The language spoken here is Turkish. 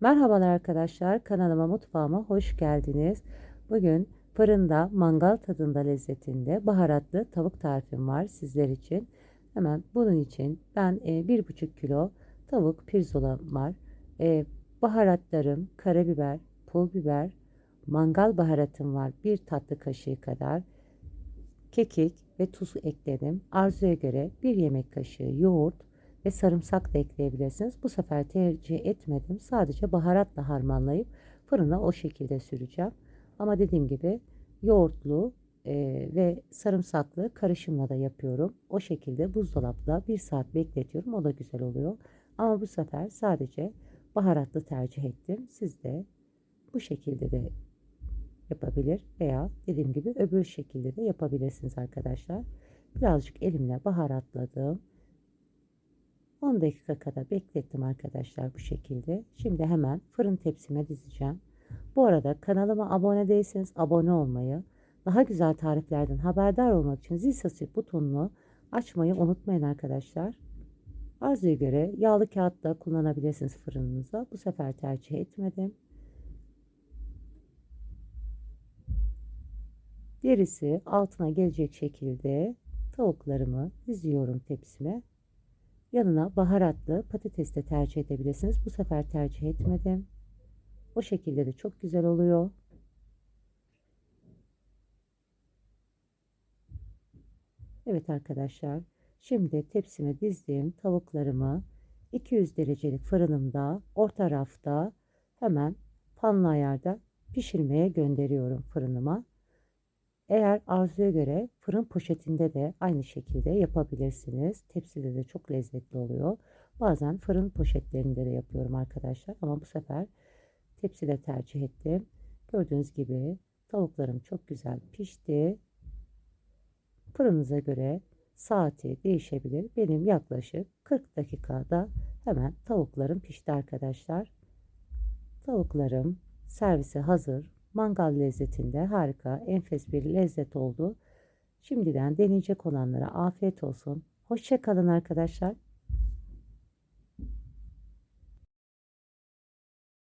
Merhabalar arkadaşlar, kanalıma mutfağıma hoş geldiniz. Bugün fırında mangal tadında lezzetinde baharatlı tavuk tarifim var sizler için. Hemen bunun için ben e, bir buçuk kilo tavuk pirzola var. E, baharatlarım karabiber, pul biber, mangal baharatım var bir tatlı kaşığı kadar. Kekik ve tuz ekledim. Arzuya göre bir yemek kaşığı yoğurt, ve sarımsak da ekleyebilirsiniz. Bu sefer tercih etmedim. Sadece baharatla harmanlayıp fırına o şekilde süreceğim. Ama dediğim gibi yoğurtlu e, ve sarımsaklı karışımla da yapıyorum. O şekilde buzdolapta bir saat bekletiyorum. O da güzel oluyor. Ama bu sefer sadece baharatlı tercih ettim. Siz de bu şekilde de yapabilir veya dediğim gibi öbür şekilde de yapabilirsiniz arkadaşlar. Birazcık elimle baharatladım. 10 dakika kadar beklettim arkadaşlar bu şekilde. Şimdi hemen fırın tepsime dizeceğim. Bu arada kanalıma abone değilseniz abone olmayı, daha güzel tariflerden haberdar olmak için zil sesi butonunu açmayı unutmayın arkadaşlar. Arzuya göre yağlı kağıt da kullanabilirsiniz fırınınıza. Bu sefer tercih etmedim. Derisi altına gelecek şekilde tavuklarımı diziyorum tepsime. Yanına baharatlı patates de tercih edebilirsiniz. Bu sefer tercih etmedim. O şekilde de çok güzel oluyor. Evet arkadaşlar. Şimdi tepsime dizdiğim tavuklarımı 200 derecelik fırınımda orta rafta hemen panlı ayarda pişirmeye gönderiyorum fırınıma. Eğer arzuya göre fırın poşetinde de aynı şekilde yapabilirsiniz. Tepside de çok lezzetli oluyor. Bazen fırın poşetlerinde de yapıyorum arkadaşlar. Ama bu sefer tepside tercih ettim. Gördüğünüz gibi tavuklarım çok güzel pişti. Fırınıza göre saati değişebilir. Benim yaklaşık 40 dakikada hemen tavuklarım pişti arkadaşlar. Tavuklarım servise hazır. Mangal lezzetinde harika, enfes bir lezzet oldu. Şimdiden deneyecek olanlara afiyet olsun. Hoşçakalın arkadaşlar.